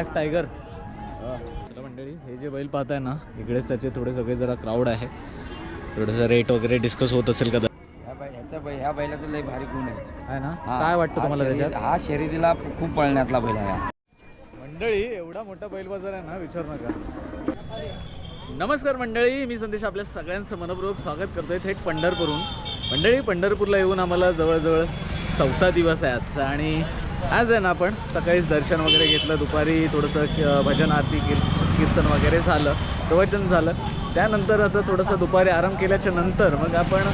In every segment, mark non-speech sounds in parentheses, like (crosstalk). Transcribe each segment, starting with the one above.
Black tiger. मंडळी हे जे बैल पाहताय ना इकडेच त्याचे थोडे सगळे जरा क्राऊड आहे. थोडंसं रेट वगैरे डिस्कस होत असेल का ह्या बैलाचं लय भारी गुण आहे. ना. काय वाटतं हा तुम्हाला त्याच्यात? हा शर्यतीला खूप पळण्यातला बैल आहे. मंडळी एवढा मोठा बैल बाजार आहे ना विचारू नका. नमस्कार मंडळी मी संदेश आपल्या सगळ्यांचं मनपूर्वक स्वागत करतोय थेट पंढरपूरहून. मंडळी पंढरपूरला येऊन आम्हाला जवळजवळ चौथा दिवस आहे आजचा आणि आज आहे ना आपण सकाळीच दर्शन वगैरे घेतलं दुपारी थोडंसं भजन आरती कीर कीर्तन वगैरे झालं प्रवचन झालं. त्यानंतर आता थोडंसं दुपारी आराम केल्याच्यानंतर मग आपण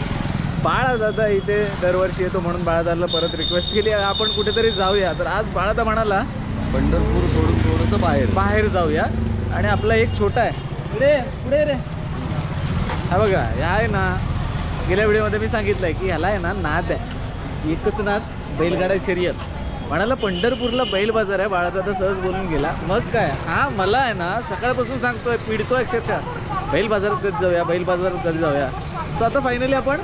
बाळादादा इथे दरवर्षी येतो म्हणून बाळादाला परत रिक्वेस्ट केली. आपण कुठेतरी जाऊया. तर आज बाळादा म्हणाला पंढरपूर सोडून थोडंसं बाहेर. बाहेर जाऊया. आणि आपला एक छोटा आहे. पुढे पुढे रे. हा बघा ह्या आहे ना गेल्या व्हिडिओमध्ये मी सांगितलंय की ह्याला आहे ना नाद आहे. एकच नाद बैलगाडा शर्यत. म्हणाला पंढरपूरला बैल बाजार आहे बाळादादा सहज बोलून गेला. मग काय? हा मला आहे ना सकाळपासून सांगतोय पिडतोय अक्षरशः. बैल बाजारात कधी जाऊया बैल बाजारात कधी जाऊया. सो आता फायनली आपण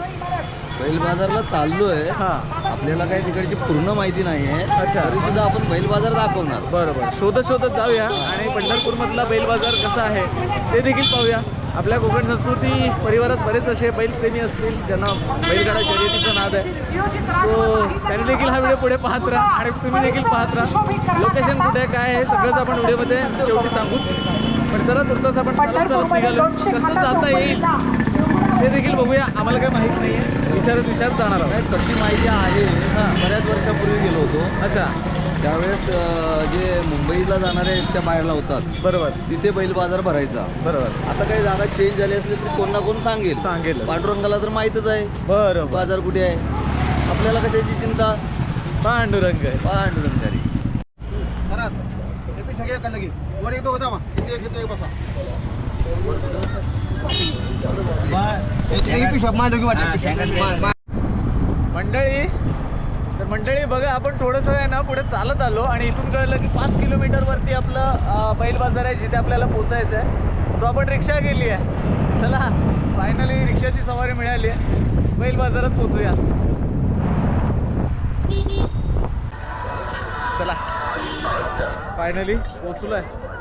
बैल बाजारला चाललोय. हां. आपल्याला काही तिकडची पूर्ण माहिती नाही आहे. अच्छा. तरी सुद्धा आपण बैल बाजार दाखवणार. बरोबर. शोधत शोधत जाऊया. आणि पंढरपूरमधला बैल बाजार कसा आहे ते देखील पाहूया. आपल्या कोकण संस्कृती परिवारात बरेच असे बैलप्रेमी असतील ज्यांना बैलगाडा शर्यतीचा नाद आहे. सो त्यांनी देखील हा व्हिडिओ पुढे पाहत राहा आणि तुम्ही देखील पाहत राहा. लोकेशन कुठे आहे, काय आहे सगळंच आपण व्हिडिओमध्ये शेवटी सांगूच. पण चला तुर्तास आपण चालत निघालो. कसं जाता येईल? ते देखील बघूया. आम्हाला काही माहीत नाही आहे विचारत विचारत जाणार आहोत. नाही तशी माहिती आहे. हां. बऱ्याच वर्षापूर्वी गेलो होतो. अच्छा. त्यावेळेस जे मुंबईला जाणाऱ्या एसट्या बाहेर लावतात बरोबर. तिथे बैल बाजार भरायचा. बरोबर. आता काही जागा चेंज झाली असली तरी कोण ना कोण सांगेल. सांगेल पांडुरंगाला तर माहीतच आहे. बरोबर. बाजार कुठे आहे? आपल्याला कशाची चिंता? पांडुरंग आहे. पांडुरंगारी. मंडळी तर मंडळी बघा आपण थोडंसं आहे ना पुढे चालत आलो आणि इथून कळलं की पाच किलोमीटरवरती आपलं बैल बाजार आहे जिथे आपल्याला पोचायचं आहे. सो आपण रिक्षा गेली आहे. चला फायनली रिक्षाची सवारी मिळाली आहे. बैल बाजारात पोचूया. चला फायनली पोचलो आहे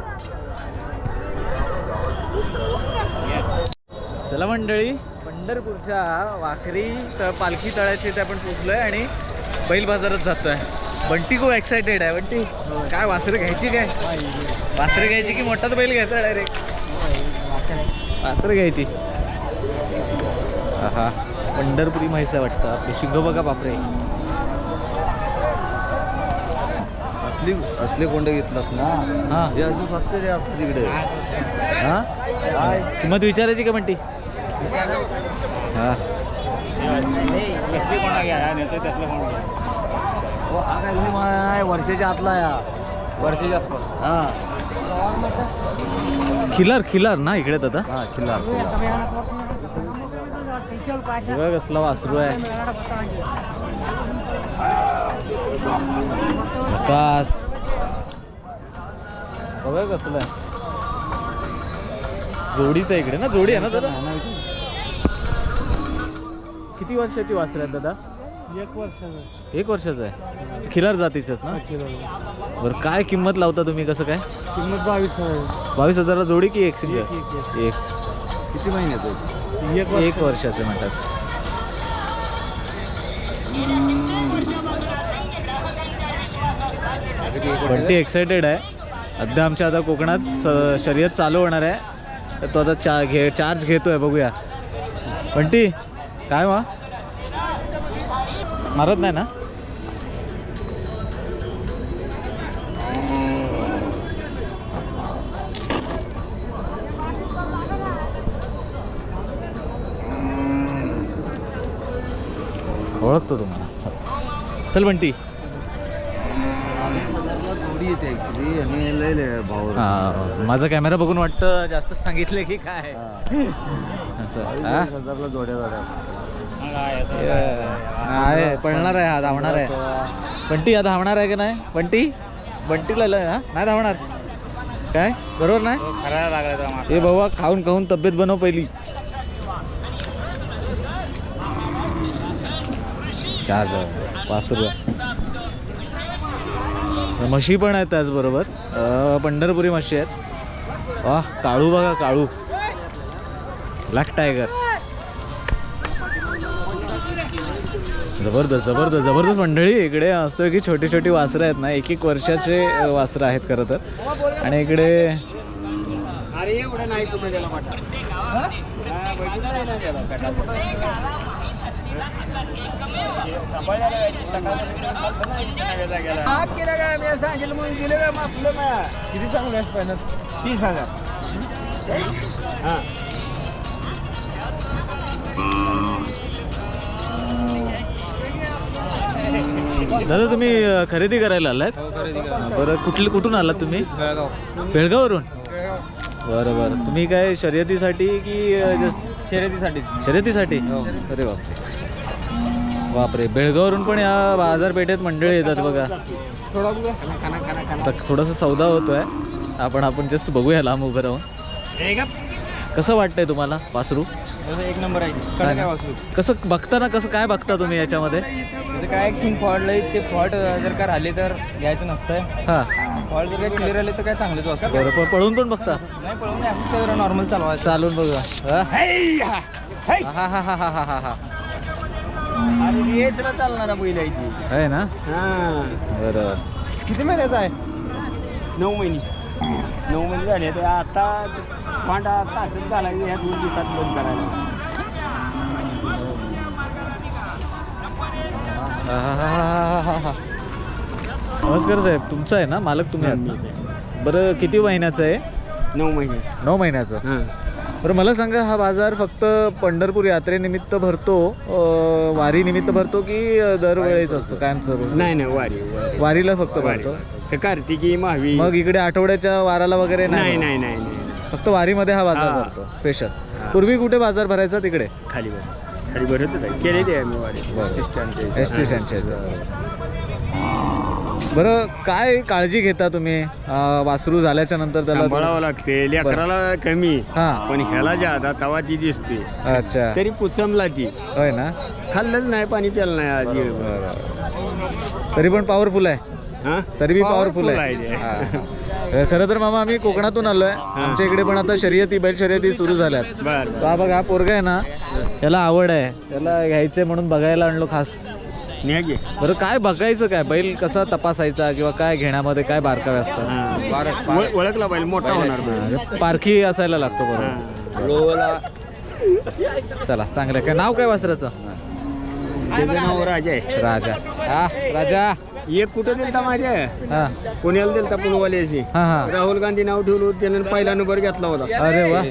चला मंडळी. पंढरपूरच्या वाखरी त पालखी तळ्याच्या इथे आपण पोचलोय आणि बैल बाजारात जातोय. बंटी खूप एक्सायटेड आहे बंटी. काय वासरं घ्यायची काय? वासरं घ्यायची की मोठाच बैल घ्यायचा डायरेक्ट वासरं घ्यायची. हा पंढरपुरी म्हैस आहे वाटतं. आपली शिंग बघा बापरे? असली असले कोंड घेतलास ना हा. हे असं स्वच्छ जे असतं तिकडे. हा? किंमत विचारायची का बंटी हा. हो, हा काय लई महाग नाही वर्षाच्या आतला या. वर्षाच्या आसपास. हा. खिलार खिलार ना इकडे दादा. हा खिल्लार बघा कसला वासरू आहे. झकास बघा कसलं आहे. जोडीचं आहे इकडे ना? जोडी आहे ना दादा? किती वर्षाची वासर आहेत दादा? एक वर्षाचं एक वर्षाचं आहे. खिलार जातीचंच ना? बरं काय किंमत लावता तुम्ही? कसं काय? किंमत बावीस हजार बावीस हजारला जोडी की एक सिंगल? एक, किती महिन्याचं आहे? एक एक वर्षाचे म्हणतात. बंटी एक्सायटेड आहे. सध्या आमच्या आता कोकणात स- शर्यत चालू होणार आहे. तर तो आता चा घे चार्ज घेतो आहे बघूया. बंटी काय वा? मारत नाही ना? ओळखतो तुम्हाला. चल बंटी. येते ऍक्च्युली आणि लय लय भाव हा, माझा कॅमेरा बघून वाटतं जास्त सांगितलं की काय. (laughs) असं हा? हजारला जोड्या जोड्या. आहे पळणार आहे हा धावणार आहे. बंटी हा धावणार आहे की नाही? बंटी? बंटीला लय हा? नाही धावणार. काय? बरोबर नाही? लागला हे बाबा खाऊन खाऊन तब्येत बनव पहिली. चार पाच रुपये म्हशी पण आहेत त्याचबरोबर. पंढरपुरी म्हशी आहेत. वा काळू बघा काळू. ब्लॅक टायगर जबरदस्त जबरदस्त जबरदस्त मंडळी. इकडे असतं की छोटी छोटी वासरं आहेत ना एक एक वर्षाचे वासरं आहेत खरं तर. आणि इकडे अरे एवढं नाही कुठे गेला वाटा किती सांगू तीस हजार हां। दादा तुम्ही अ, खरेदी करायला आलात? बरं कुठले कुठून आलात तुम्ही? बेळगाववरून? बरं बरं. तुम्ही काय शर्यतीसाठी की जस्ट शर्यतीसाठी. शर्यतीसाठी? अरे बापरे. बापरे बेळगाववरून पण या बाजारपेठेत मंडळी येतात बघा. आता थोडासा सौदा होतोय. आपण आपण जस्ट बघूया लांब उभं राहून. कसं वाटतंय तुम्हाला वासरू? एक नंबर आहे कसं बघता ना कसं काय बघता तुम्ही याच्यामध्ये? काय किंग फॉल्ट लई ते फॉल्ट जर का राहिले तर घ्यायचं नसतंय. हां. फॉल्ट जर काय क्लिअर आले तर काय चांगलेच वासरू. बरं पण पळून पण बघता? नाही पळून असंच काय नॉर्मल चालवायचं. चालून बघा. हा! हा हा हा हा हा हा. आणि रेसला चालणारा बैल आहे ती. आहे ना? हां. बरं. किती महिन्याचा आहे? नऊ महिने. नऊ महिने झाले तर आता भांडा तासच झाला की ह्या दोन दिवसात बंद करायला. नमस्कार साहेब तुमचं आहे ना मालक तुम्ही आहात ना बरं किती महिन्याचं आहे नऊ महिने नऊ महिन्याचं हां बरं मला सांगा हा बाजार फक्त पंढरपूर यात्रेनिमित्त भरतो वारीनिमित्त भरतो की अं, दरवेळेस असतो कायमचं नाही नाही वारी वारी. वारीला फक्त. भरतो तर कार्तिकी महावी मग इकडे आठवड्याच्या वाराला वगैरे नाही? नाही नाही नाही फक्त वारीमध्ये हा बाजार. भरतो स्पेशल पूर्वी कुठे बाजार भरायचा तिकडे खाली खाली भरत केले ते आम्ही वारी. एस टी स्टँडच्या इथे. एस टी स्टँडच्या. बरं काय काळजी घेता तुम्ही? अं, वासरू झाल्याच्यानंतर त्याला सांभाळावं लागते. लेकराला कमी. हा. पण ह्याला ज्यादा तवा ती दिसते. अच्छा. तरी पुचमला ती. होय ना? खाल्लंच नाही पाणी प्यालं नाही आज. तरी पण पॉवरफुल आहे. हा? तरी बी पॉवरफुल आहे. ते. हा. खरं तर मामा आम्ही कोकणातून आलोय. आमच्या इकडे पण आता शर्यती बैल शर्यती सुरू झाल्यात. बर तो हा बघा हा पोरगा आहे ना? त्याला आवड आहे. त्याला घ्यायचंय म्हणून बघायला आणलो खास. न्या घे बरं काय बघायचं काय? बैल कसा तपासायचा किंवा काय घेण्यामध्ये काय बारकावे असतात? हा. ओळ- ओळखला पाहिजे मोठा होणार बैल. हा, पारखी असायला लागतो बरोबर. हा. चला चांगलं आहे. काय नाव काय वासराचं? त्याचं नाव राजा आहे. राजा. हा राजा. एक कुठं दिलता माझ्या? हा. पुण्याला दिलता पुणवाल्याशी. हा हा. राहुल गांधी नाव ठेवलं होतं त्यानं पहिला नंबर घेतला होता. अरे वा.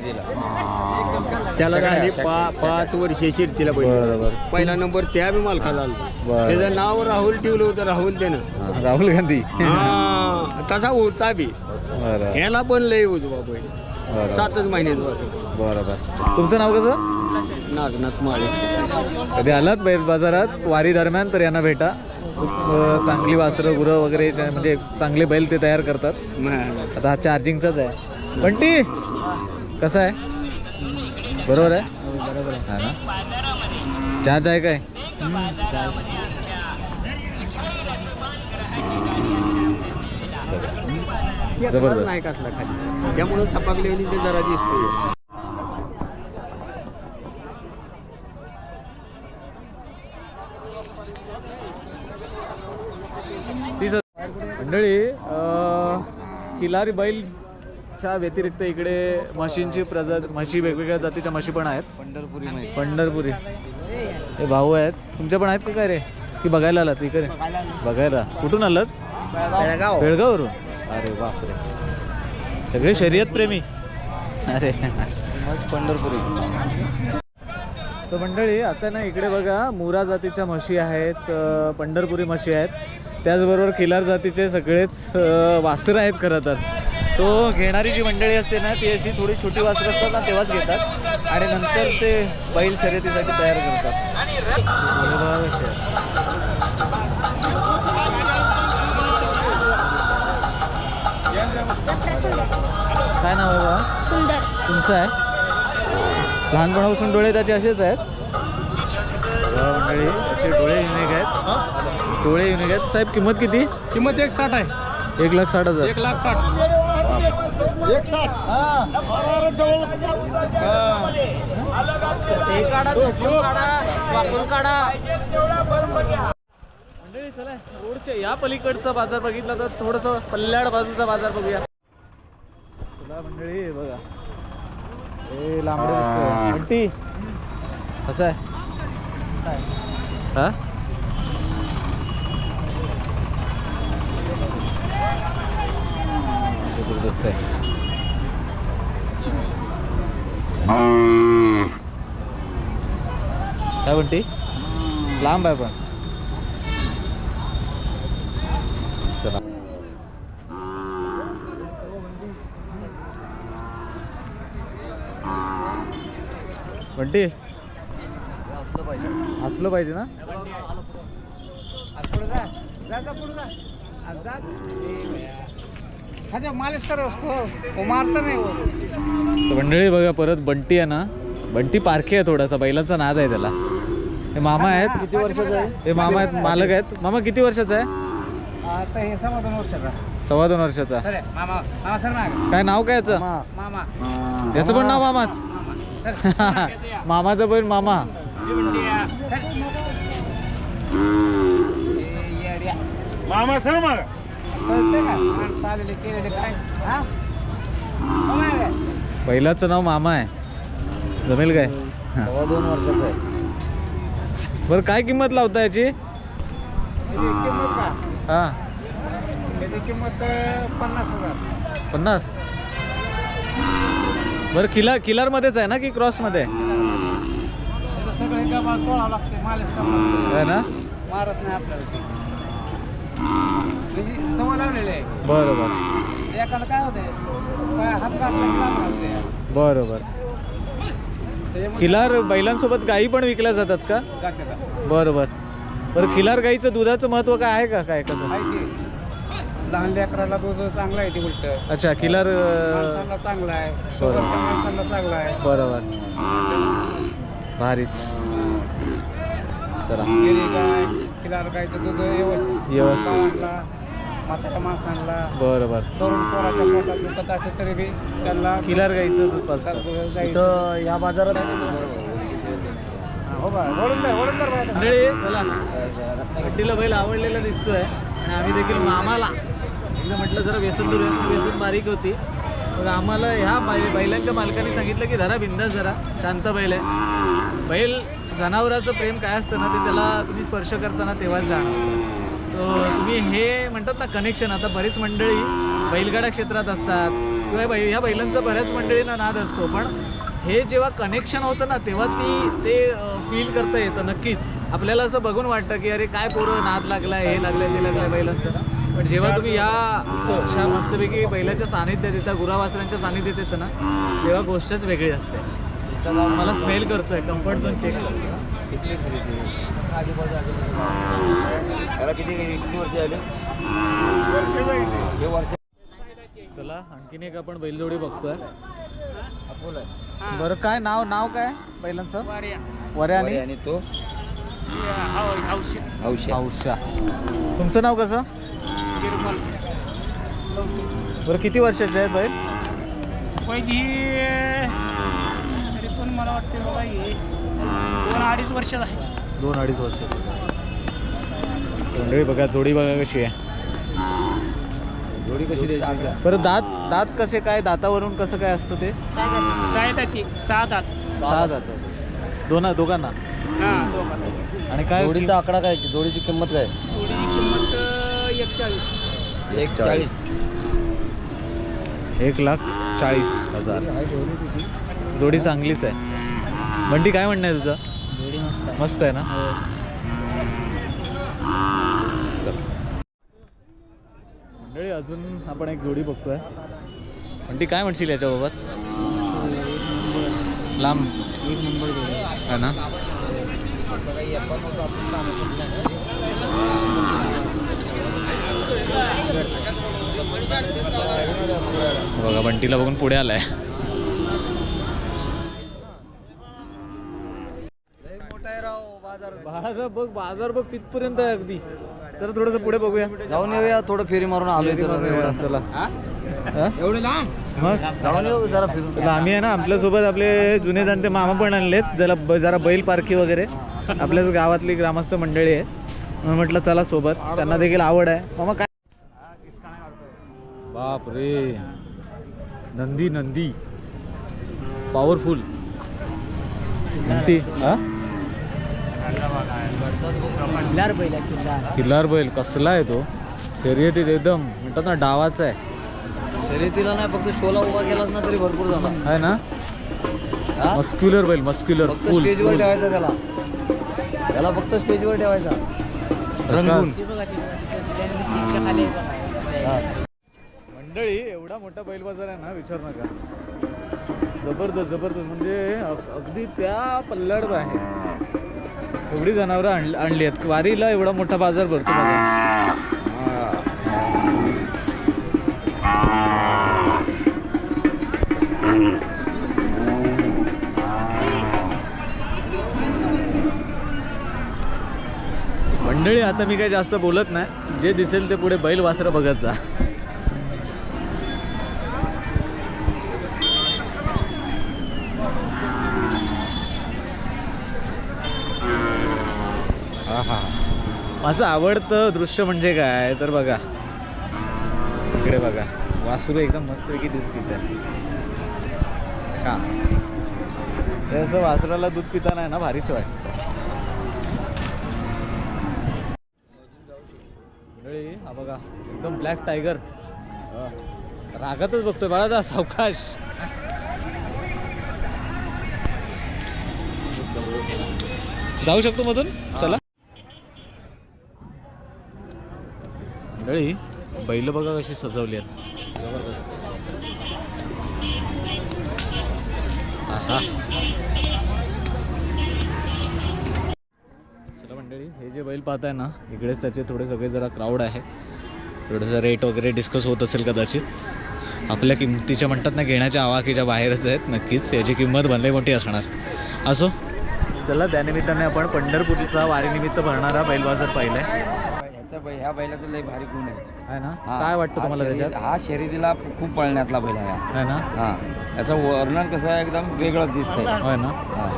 त्याला झाली पा- पाच वर्ष शिरतीला बरं, पहिले बरं. पहिला नंबर त्या बी मालकाला आला. बरं. त्याचं नाव राहुल ठेवलं होतं राहुल त्यानं. हा, राहुल गांधी. हा, तसा होता बी. बरं. ह्याला पण लय उजवा बैल. बरं. सातच महिन्याचं असं. बरं बरं तुमचं नाव कसं? नागनाथ माळे. कधी आलात बैल बाजारात? वारी दरम्यान तर यांना भेटा. खूप अं, चांगली वासरं गुरं वगैरे जे- म्हणजे चांगले बैल ते तयार करतात. आता हा चार्जिंगचाच आहे. बंटी कसं आहे? बरोबर आहे? बरोबर आहे. हा ना? चहाच आहे काय? जबरदस्त. नाही कसला खाली. त्यामुळे सपाकले ते जरा दिसतोय. तीच मंडळी किलारी बैलच्या व्यतिरिक्त इकडे म्हशींची प्रजात म्हशी वेगवेगळ्या जातीच्या म्हशी पण आहेत. पंढरपुरी म्हैस पंढरपुरी. हे भाऊ आहेत. तुमच्या पण आहेत का काय रे? की बघायला आलात इकडे? बघायला. कुठून आलात? बेळगाव. बेळगाववरून? अरे बापरे. सगळे शर्यत प्रेमी. अरे. पंढरपुरी. सो मंडळी आता ना इकडे बघा मुरा जातीच्या म्हशी आहेत पंढरपुरी म्हशी आहेत. त्याचबरोबर खिलार जातीचे सगळेच वासरं आहेत खरं तर. सो घेणारी जी मंडळी असते ना ती अशी थोडी छोटी वासरं असतात ना तेव्हाच घेतात. आणि नंतर ते बैल शर्यतीसाठी तयार करतात. हे. काय नाव आहे बाबा सुंदर. तुमचं आहे? लहानपणापासून डोळे त्याचे असेच आहेत. मंडळी त्याचे डोळे युनिक आहेत. डोळे युनिक आहेत. साहेब किंमत किती? किंमत एक साठ आहे. एक लाख साठ हजार. लाख साठ. एक मंडळी चला रोडच्या या पलीकडचा बाजार बघितला तर थोडस पल्ल्याड बाजूचा बाजार बघूया. चला मंडळी बघा. ए लांबडे कसं आहे. हा? मस्त काय म्हणते? लांब आहे पण. चला. म्हणते? असलं पाहिजे असलं पाहिजे ना पुढं जा. पुढं जा. मालिश करो उसको वो मारता नहीं वो। So, मंडळी बघा परत बंटी आहे ना बंटी पारखी आहे थोडासा बैलांचा नाद आहे त्याला. हे मामा आहेत. किती वर्षाचा आहे. हे मामा आहेत मालक आहेत. मामा किती वर्षाचा आहे? आता हे समा दोन वर्षाचा. सव्वा दोन वर्षाचा. सर मामा मामा सर माग. काय नाव काय याचं? मामा. याचं पण नाव मामाच. (laughs) मामाचं पण मामा. मामा सर माग. हा हो. बैलाचं नाव मामा आहे. जमेल काय? दोन वर्षाचा आहे. बरं काय किंमत लावता याची? किंमत का हा. त्याची किंमत अं, पन्नास. हजार पन्नास बरं किलार किलारमध्येच आहे ना की क्रॉसमध्ये? सगळं लागते मालिश करावं आहे ना. लागते. मारत नाही आपल्याला. ते त्याची सवय लागलेली आहे. बरं बरं एकाला काय होते काय हात घातला की लांब राहते. बरं बरं त्याच्यामुळे खिलार बैलांसोबत गायी पण विकल्या जातात का? जाते का? बरं खिलार गाईचं दुधाचं महत्त्व काय आहे का? काय कसं? लहान लेकराला दूध चांगलं आहे ते उलट अच्छा खिलार माणसाला चांगलं आहे. बरोबर. माणसाला चांगलं आहे. बरोबर. भारीच. चला गाय खिलार दूध व्यवस्थित. व्यवस्थित. बरं बरं. तरुण पोराच्या पोटात दुखत असले तरी बी त्यांना खिलार गाईचं दूध पाजतात गाईचं- इथं या बाजारात हो बा बाहेर. मंडळी चला हड्डीला बैल आवडलेला दिसतोय आणि आम्ही देखील मामाला एकदा म्हटलं जरा व्यसन दूर आहे. व्यसन बारीक होती. मग आम्हाला ह्या बै बैलांच्या मालकाने सांगितलं की जरा बिंदास जरा शांत बैल आहे. बैल जनावराचं प्रेम काय असतं ना ते त्याला तुम्ही स्पर्श करताना तेव्हाच जाणवतं. सो तुम्ही हे म्हणतात ना कनेक्शन आता बरीच मंडळी बैलगाडा क्षेत्रात असतात किंवा बै ह्या बैलांचा बऱ्याच मंडळींना नाद असतो पण हे जेव्हा कनेक्शन होतं ना तेव्हा ती ते फील करता येतं नक्कीच. आपल्याला असं बघून वाटतं की अरे काय पोरं नाद लागलाय हे लागलंय ते लागलंय बैलांचं. ना पण जेव्हा तुम्ही या हो, अशा मस्तपैकी बैलाच्या सानिध्यात येता गुरावासऱ्यांच्या सानिध्यात येतं ना तेव्हा गोष्टच वेगळी असते. मला स्मेल करतोय कम्फर्ट झोन चेक त्याला किती किती वर्ष आले हे वर्ष चला आणखीन एक आपण बैलजोडी बघतोय. बरं काय नाव नाव काय बैलांचं. वऱ्या. आणि? आणि तो? हे औषध औषा तुमचं नाव कसं? बरं किती वर्षाचे आहेत बैल? पहिली तरी पण मला वाटते बघा हे? दोन अडीच वर्षात आहे. दोन अडीच वर्ष मंडळी बघा जोडी बघा कशी आहे. जोडी कशी द्यायची? बरं दात दात कसे काय? दातावरून कसं काय असतं ते? शाळेत ती सहा दात. सहा दात. दोन दोघांना? हां दोघांना. आणि काय जोडीचा आकडा काय? जोडीची किंमत काय? जोडीची किंमत अं, एकचाळीस. एक चाळीस एक लाख चाळीस हजार. जोडी चांगलीच आहे. बंटी काय म्हणणं आहे तुझं? जोडी मस्त मस्त आहे ना? चल. मंडळी अजून आपण एक जोडी बघतोय. बंटी काय म्हणशील याच्याबाबत? लांब. एक नंबर जोडी. आहे ना? बघा बंटीला बघून पुढे आलाय. मोठा आहे राव बाजार? बाजार बघ बाजार बघ तिथपर्यंत आहे अगदी. चला थोडंसं पुढे बघूया. जाऊन येऊया थोडं फेरी मारून आलोय येऊया, चला. हा? एवढं लांब? मग? जाऊन येऊ जरा फिरून. चला, आम्ही आहे ना आपल्यासोबत आपले जुने जाणते मामा पण आणलेत. जरा ब- जरा बैल पारखी वगैरे. आपल्याच गावातली ग्रामस्थ मंडळी आहे. म्हणून म्हटलं चला सोबत. त्यांना देखील आवड आहे. मामा काय? बाप रे नंदी नंदी. पॉवरफुल नंदी. हा? किल्लार बैल कसला आहे तो शर्यतीत एकदम म्हणतात ना डावाचा आहे शर्यतीला नाही फक्त शोला उभा केलास ना तरी भरपूर झाला आहे ना हा? मस्क्युलर बैल मस्क्युलर स्टेजवर ठेवायचा त्याला त्याला फक्त स्टेजवर ठेवायचा रंगून हा. मंडळी एवढा मोठा बैल बाजार आहे ना विचार नका जबरदस्त जबरदस्त. म्हणजे अगदी त्या पल्ल्यावर आहे एवढी जनावरं आणली आणली आहेत. वारीला एवढा मोठा बाजार भरतो मंडळी आता मी काही जास्त बोलत नाही. जे दिसेल ते पुढे बैल वासरं बघत जा. माझं आवडतं दृश्य म्हणजे काय? तर बघा. इकडे बघा. वासरू एकदम मस्तपैकी दूध पित आहे का असं वासराला दूध पिताना आहे ना भारीच वाटतं. हा बघा. एकदम ब्लॅक टायगर रागातच बघतोय. बाळा दा सावकाश. जाऊ शकतो मधून? चला. मंडळी बैल बघा कशी सजवली आहेत. जबरदस्त. आहा. चला मंडळी हे जे बैल पाहताय ना इकडेच त्याचे थोडे सगळे जरा क्राऊड आहे. थोडंसं रेट वगैरे डिस्कस होत असेल कदाचित. आपल्या किमतीच्या म्हणतात ना घेण्याच्या आवाकीच्या बाहेरच आहेत नक्कीच. याची किंमत भले मोठी असणार. असो. चला त्यानिमित्ताने आपण पंढरपूरचा वारीनिमित्त भरणारा बैल बाजार पाहिलाय. ह्याचा बै ह्या बैलाचं लय भारी गुण आहे. आहे ना? हा. काय वाटतं हा तुम्हाला त्याच्यात? हा शर्यतीला खूप पळण्यातला बैल आहे हा. आहे ना? हा. याचं वर्णन कसं आहे? एकदम वेगळंच दिसतंय. होय ना? हा.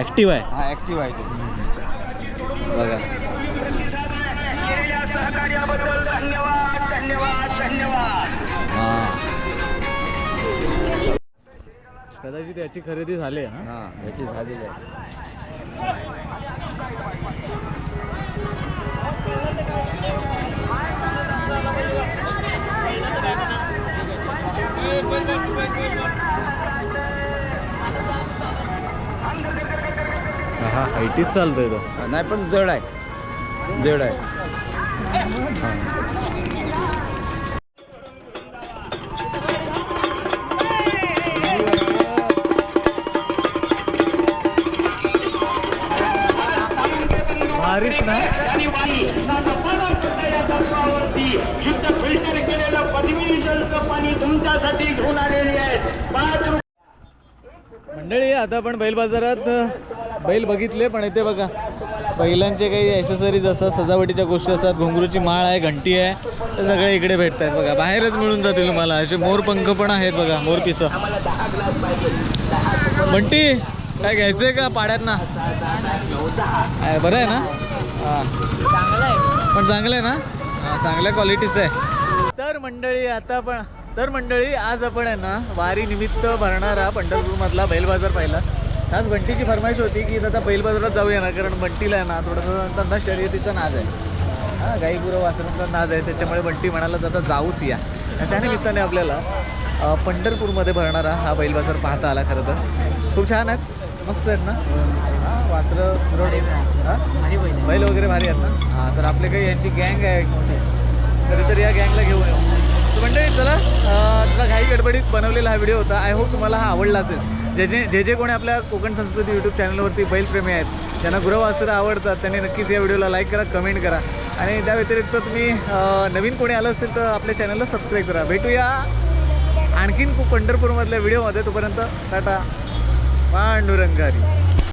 ऍक्टिव्ह आहे. हा ऍक्टिव्ह आहे तो. बघा. हा. कदाचित याची खरेदी झाली आहे ना? हा याची झालेली आहे. हा हायटीच चालतोय तो नाही पण जड आहे. जड आहे. भारीच आता आपण बैल बाजारात बैल बघितले पण इथे बघा बैलांचे काही ॲसेसरीज असतात सजावटीच्या गोष्टी असतात घुंगरूची माळ आहे घंटी आहे ते सगळे इकडे भेटत आहेत बघा. बाहेरच मिळून जातील तुम्हाला असे मोरपंख पण आहेत बघा मोर पिसं. बंटी काय आहे का पाड्यांना ना बरं आहे ना? हां. पण चांगलं आहे ना? हां चांगल्या क्वालिटीचं आहे. तर मंडळी आता पण तर मंडळी आज आपण आहे ना वारी निमित्त भरणारा पंढरपूरमधला बैल बाजार पाहिला. आज बंटीची फरमाईश होती की आता बैल बाजारात जाऊया ना कारण बंटीला आहे ना थोडंसं त्यांना शर्यतीचा नाद आहे. हां गाईगुरं वासरांचा नाद आहे त्याच्यामुळे बंटी म्हणाला जाता जाऊच या. आणि त्यानिमित्ताने आपल्याला पंढरपूरमध्ये भरणारा हा बैल बाजार पाहता आला खरं तर. खूप छान आहेत मस्त आहेत ना? हां वासरं रोड हां? बैल वगैरे भारी आहेत ना? हां तर आपले काही यांची गँग आहे एक कधीतरी या गँगला घेऊन येऊ. मंडळी चला अं, चला घाई गडबडीत बनवलेला हा व्हिडिओ होता. आय होप तुम्हाला हा आवडला असेल. जे जे जे जे कोणी आपल्या कोकण संस्कृती यूट्यूब चॅनलवरती बैलप्रेमी आहेत ज्यांना गुरवासरं आवडतात त्यांनी नक्कीच या व्हिडिओला लाईक करा कमेंट करा. आणि त्या व्यतिरिक्त तुम्ही नवीन कोणी आलं असेल तर आपल्या चॅनलला सबस्क्राईब करा. भेटूया आणखीन खूप पंढरपूरमधल्या व्हिडिओमध्ये. तोपर्यंत टाटा. पांडुरंगारी.